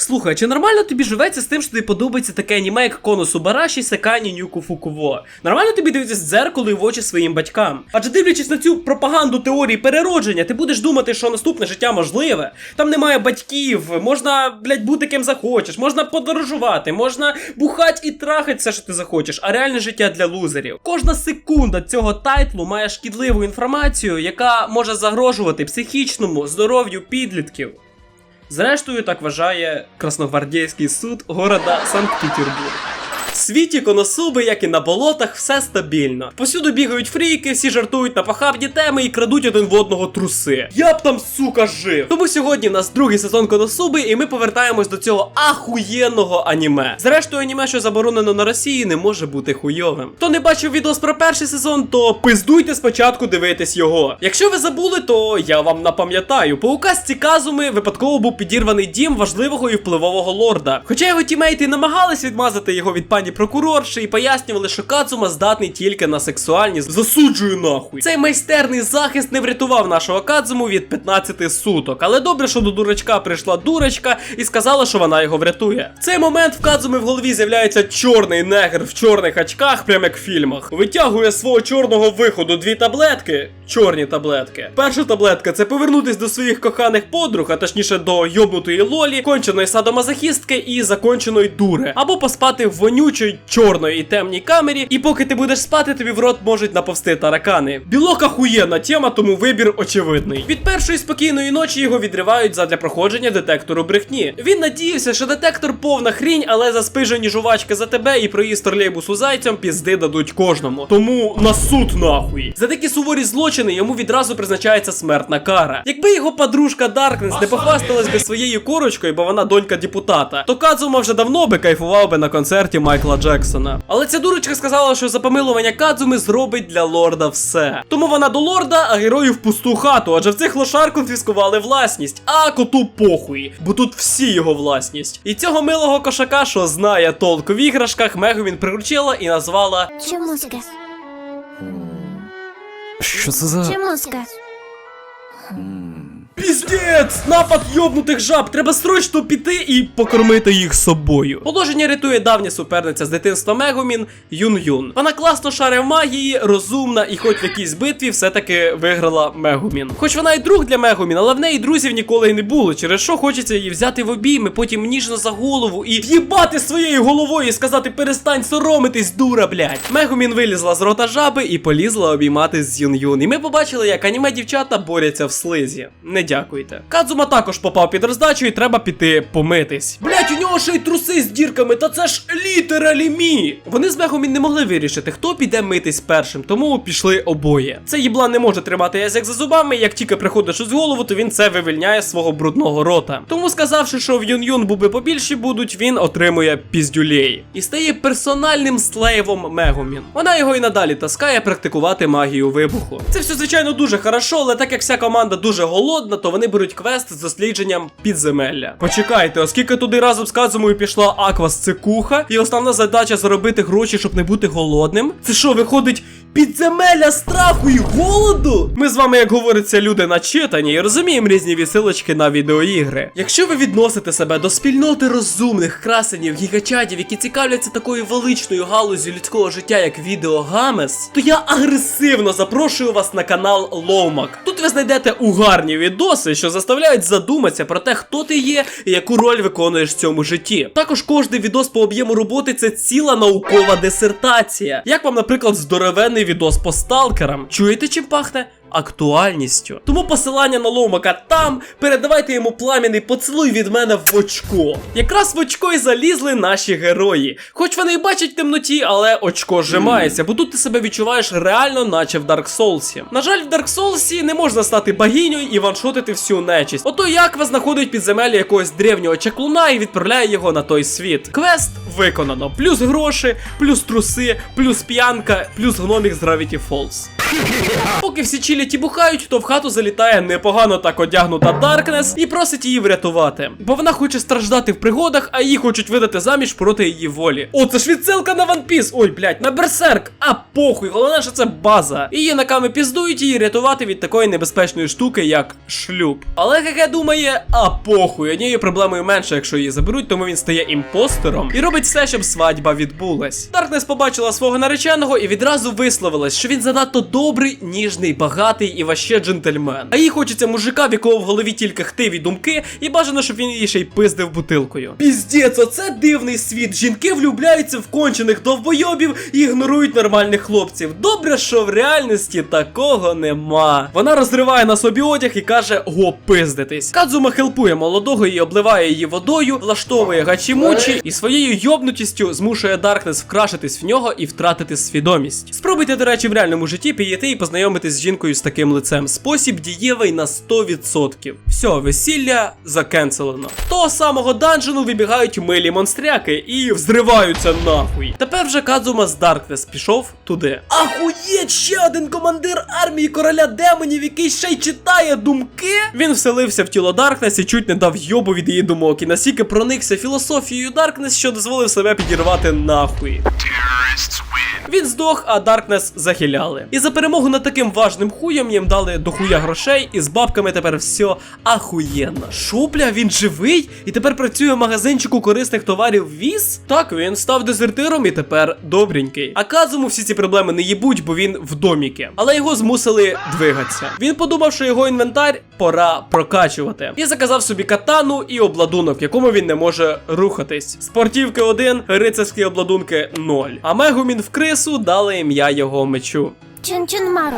Слухай, чи нормально тобі живеться з тим, що тобі подобається таке аніме, як Коносу Бараші, Секані, Нюку Фукуво? Нормально тобі дивитися в дзеркало і в очі своїм батькам? Адже дивлячись на цю пропаганду теорії переродження, ти будеш думати, що наступне життя можливе. Там немає батьків, можна, блядь, бути ким захочеш, можна подорожувати, можна бухать і трахать все, що ти захочеш, а реальне життя для лузерів. Кожна секунда цього тайтлу має шкідливу інформацію, яка може загрожувати психічному здоров'ю підлітків. Зрештою, так вважає красногвардійський суд города Санкт-Петербург. Світі коносуби, як і на болотах, все стабільно. Повсюду бігають фріки, всі жартують на похабні теми і крадуть один в одного труси. Я б там, сука, жив. Тому сьогодні в нас другий сезон коносуби, і ми повертаємось до цього ахуєнного аніме. Зрештою, аніме, що заборонено на Росії, не може бути хуйовим. Хто не бачив відос про перший сезон, то пиздуйте спочатку дивитись його. Якщо ви забули, то я вам напам'ятаю. По указці Казуми випадково був підірваний дім важливого і впливового лорда. Хоча його тімейти намагались відмазати його від пані прокурорші і пояснювали, що Кацума здатний тільки на сексуальність. Засуджую нахуй. Цей майстерний захист не врятував нашого Кадзуму від 15 суток. Але добре, що до дурачка прийшла дурочка і сказала, що вона його врятує. В цей момент в Кадзуми в голові з'являється чорний негр в чорних очках, прямо як в фільмах. Витягує з свого чорного виходу дві таблетки. Чорні таблетки. Перша таблетка це повернутись до своїх коханих подруг, а точніше до йобнутої лолі, конченої садомазохістки і законченої дури. Або поспати в вонючій чорної і темній камері, і поки ти будеш спати, тобі в рот можуть наповсти таракани. Білок ахуєнна тема, тому вибір очевидний. Від першої спокійної ночі його відривають задля проходження детектору брехні. Він надіявся, що детектор повна хрінь, але за спижені жувачки за тебе і проїзд тролейбусу зайцям пізди дадуть кожному. Тому на суд нахуй. За такі суворі злочини йому відразу призначається смертна кара. Якби його подружка Даркнес не похвасталась би своєю корочкою, бо вона донька депутата, то Кадзума вже давно би кайфував би на концерті Майкла Джексона. Але ця дурочка сказала, що за помилування Кадзуми зробить для лорда все. Тому вона до лорда, а герою в пусту хату, адже в цих лошар конфіскували власність, а коту похуй, бо тут всі його власність. І цього милого кошака, що знає толк в іграшках, Меговін приручила і назвала Чомуська. Що це за. Чомуська. Піздець! Напад йобнутих жаб! Треба срочно піти і покормити їх собою. Положення рятує давня суперниця з дитинства Мегумін Юн Юн. Вона класно шаре в магії, розумна і хоч в якійсь битві все-таки виграла Мегумін. Хоч вона і друг для Мегумін, але в неї друзів ніколи й не було, через що хочеться її взяти в обійми, потім ніжно за голову і в'їбати своєю головою і сказати перестань соромитись, дура, блядь. Мегумін вилізла з рота жаби і полізла обійматись з Юн Юн. І ми побачили, як аніме дівчата борються в слизі. Не дякуйте. Кадзума також попав під роздачу і треба піти помитись. Блять, у нього ще й труси з дірками, та це ж літералі мі. Вони з Мегумін не могли вирішити, хто піде митись першим, тому пішли обоє. Цей їблан не може тримати язик за зубами, як тільки приходить щось голову, то він це вивільняє з свого брудного рота. Тому сказавши, що в Юн-Юн буби побільші будуть, він отримує піздюлей і стає персональним слейвом Мегумін. Вона його і надалі таскає практикувати магію вибуху. Це все звичайно дуже хорошо, але так як вся команда дуже голодна, то вони беруть квест з дослідженням підземелля. Почекайте, оскільки туди разом з Казумою пішла Аквас Цикуха, і основна задача заробити гроші, щоб не бути голодним. Це що, виходить? Підземелля страху і голоду? Ми з вами, як говориться, люди начитані і розуміємо різні вісилочки на відеоігри. Якщо ви відносите себе до спільноти розумних красенів, гігачатів, які цікавляться такою величною галузю людського життя, як відеогамес, то я агресивно запрошую вас на канал Ломак. Тут ви знайдете угарні відоси, що заставляють задуматися про те, хто ти є і яку роль виконуєш в цьому житті. Також кожний відос по об'єму роботи це ціла наукова дисертація. Як вам, наприклад, здоровенний відос по сталкерам? Чуєте, чим пахне? Актуальністю. Тому посилання на ломака там. Передавайте йому плам'яний поцілуй від мене в очко. Якраз в очко й залізли наші герої. Хоч вони і бачать темноті, але очко зжимається, бо тут ти себе відчуваєш реально, наче в Dark Souls. На жаль, в Dark Souls не можна стати богинею і ваншотити всю нечисть. Ото Яква знаходить підземелля якогось древнього чаклуна і відправляє його на той світ. Квест виконано. Плюс гроші, плюс труси, плюс п'янка, плюс гномік з Gravity Falls. Поки всі чилять і бухають, то в хату залітає непогано так одягнута Даркнес і просить її врятувати. Бо вона хоче страждати в пригодах, а її хочуть видати заміж проти її волі. О, це ж відсилка на One Piece! Ой, блядь, на берсерк! А похуй, головне, що це база. Її наками піздують її рятувати від такої небезпечної штуки, як шлюб. Але ГГ думає, а похуй, однією проблемою менше, якщо її заберуть, тому він стає імпостером і робить все, щоб свадьба відбулась. Даркнес побачила свого нареченого і відразу висловилась, що він занадто добрий, ніжний, багатий і ваще джентльмен. А їй хочеться мужика, в якого в голові тільки хтиві думки, і бажано, щоб він її ще й пиздив бутилкою. Піздець, оце дивний світ. Жінки влюбляються в кончених довбойобів і ігнорують нормальних хлопців. Добре, що в реальності такого нема. Вона розриває на собі одяг і каже: го пиздитись. Кадзума хелпує молодого і обливає її водою, влаштовує гачімучі і своєю йобнутістю змушує Даркнес вкрашитись в нього і втратити свідомість. Спробуйте, до речі, в реальному житті підійти і познайомитись з жінкою з таким лицем. Спосіб дієвий на 100%. Все, весілля закенселено. Того самого данжену вибігають милі монстряки і взриваються нахуй. Тепер вже Кадзума з Даркнес пішов туди. Ахуєть, ще один командир армії короля демонів, який ще й читає думки. Він вселився в тіло Даркнес і чуть не дав йобу від її думок. І настільки проникся філософією Даркнес, що дозволив себе підірвати нахуй. Він здох, а Даркнес захиляли. І за перемогу над таким важним хуєм їм дали дохуя грошей, і з бабками тепер все ахуєнно. Шопля, він живий і тепер працює в магазинчику корисних товарів віз? Так, він став дезертиром і тепер добренький. А Казуму всі ці проблеми не їбуть, бо він в доміки. Але його змусили двигатися. Він подумав, що його інвентар пора прокачувати. І заказав собі катану і обладунок, якому він не може рухатись. Спортівки 1, рицарські обладунки 0. А Мегумін в крису дали ім'я його мечу. Чун-чун-мару.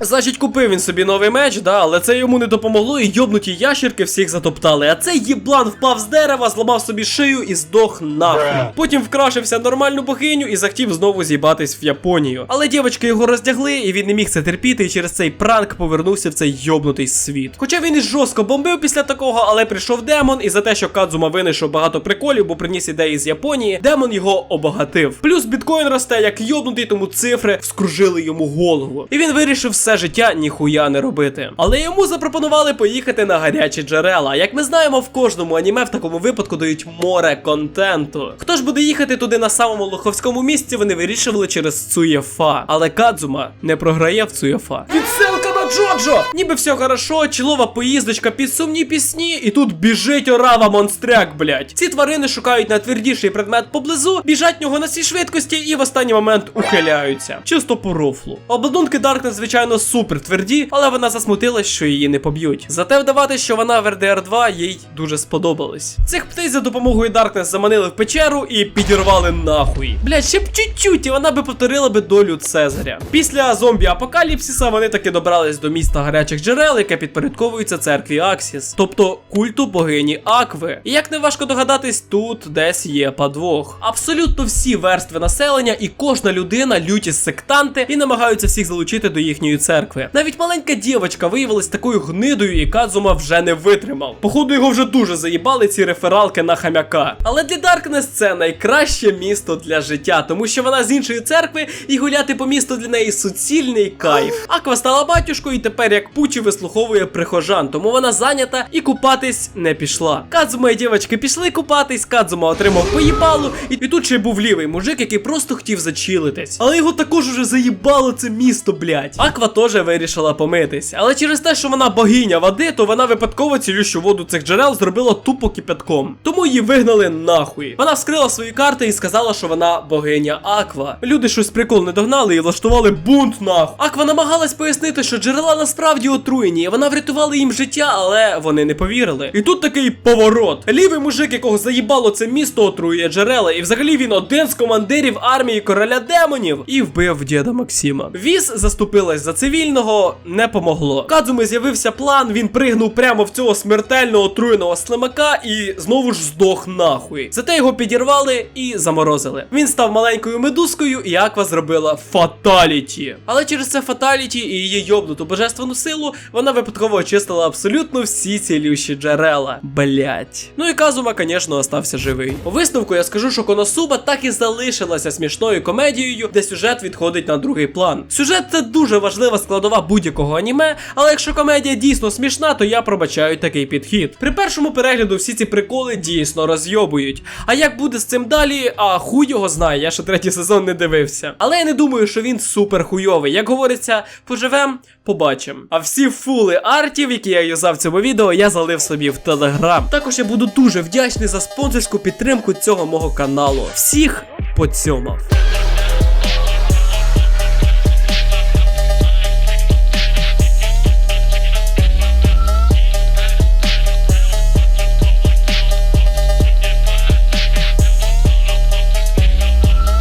Значить, купив він собі новий меч, да, але це йому не допомогло, і йобнуті ящірки всіх затоптали. А цей їблан впав з дерева, зламав собі шию і здох нахуй. Потім вкрашився в нормальну богиню і захотів знову з'їбатись в Японію. Але дівчатки його роздягли, і він не міг це терпіти, і через цей пранк повернувся в цей йобнутий світ. Хоча він і жорстко бомбив після такого, але прийшов демон, і за те, що Кадзума винайшов багато приколів, бо приніс ідеї з Японії, демон його обагатив. Плюс біткоін росте як йобнутий, тому цифри вскружили йому голову. І він вирішив все життя ніхуя не робити. Але йому запропонували поїхати на гарячі джерела. Як ми знаємо, в кожному аніме в такому випадку дають море контенту. Хто ж буде їхати туди на самому лоховському місці, вони вирішували через Цуєфа. Але Кадзума не програє в Цуєфа. Відсилка Джоджо! Ніби все хорошо, чолова поїздочка під сумні пісні, і тут біжить орава монстряк, блять. Ці тварини шукають найтвердіший предмет поблизу, біжать нього на всій швидкості і в останній момент ухиляються. Чисто по рофлу. Обладунки Даркнес, звичайно, супер тверді, але вона засмутилась, що її не поб'ють. Зате вдавати, що вона в РДР 2 їй дуже сподобалось. Цих птиць за допомогою Даркнес заманили в печеру і підірвали нахуй. Блять, ще б чуть-чуть, і вона би повторила би долю Цезаря. Після зомбі апокаліпсиса вони таки добрались до міста гарячих джерел, яке підпорядковується церкві Аксіс, тобто культу богині Акви. І як не важко догадатись, тут десь є подвох. Абсолютно всі верстви населення і кожна людина люті сектанти і намагаються всіх залучити до їхньої церкви. Навіть маленька дівочка виявилась такою гнидою, і Кадзума вже не витримав. Походу, його вже дуже заїбали ці рефералки на хам'яка. Але для Даркнес це найкраще місто для життя, тому що вона з іншої церкви і гуляти по місту для неї суцільний кайф. Аква стала батюшкою і тепер як пучі вислуховує прихожан, тому вона зайнята і купатись не пішла. Кадзума і дівчатки пішли купатись, Кадзума отримав поїбалу, і, і тут ще був лівий мужик, який просто хотів зачилитись. Але його також уже заїбало це місто, блять. Аква теж вирішила помитись. Але через те, що вона богиня води, то вона випадково цілющу воду цих джерел зробила тупо кипятком. Тому її вигнали нахуй. Вона вскрила свої карти і сказала, що вона богиня Аква. Люди щось прикол не догнали і влаштували бунт нахуй. Аква намагалась пояснити, що джерела насправді отруєні, вона врятувала їм життя, але вони не повірили. І тут такий поворот. Лівий мужик, якого заїбало це місто, отруює джерела, і взагалі він один з командирів армії короля демонів і вбив діда Максима. Віз заступилась за цивільного, не помогло. Кадзуми з'явився план, він пригнув прямо в цього смертельно отруєного слимака і знову ж здох нахуй. Зате його підірвали і заморозили. Він став маленькою медузкою, і Аква зробила фаталіті. Але через це фаталіті і її йобнуту божественну силу, вона випадково очистила абсолютно всі цілющі джерела. Блять. Ну і Казума, звісно, остався живий. У висновку я скажу, що Коносуба так і залишилася смішною комедією, де сюжет відходить на другий план. Сюжет це дуже важлива складова будь-якого аніме, але якщо комедія дійсно смішна, то я пробачаю такий підхід. При першому перегляду всі ці приколи дійсно розйобують. А як буде з цим далі, а хуй його знає, я ще третій сезон не дивився. Але я не думаю, що він супер хуйовий. Як говориться, поживем, побачим. А всі фули артів, які я юзав в цьому відео, я залив собі в телеграм. Також я буду дуже вдячний за спонсорську підтримку цього мого каналу. Всіх поцьомав.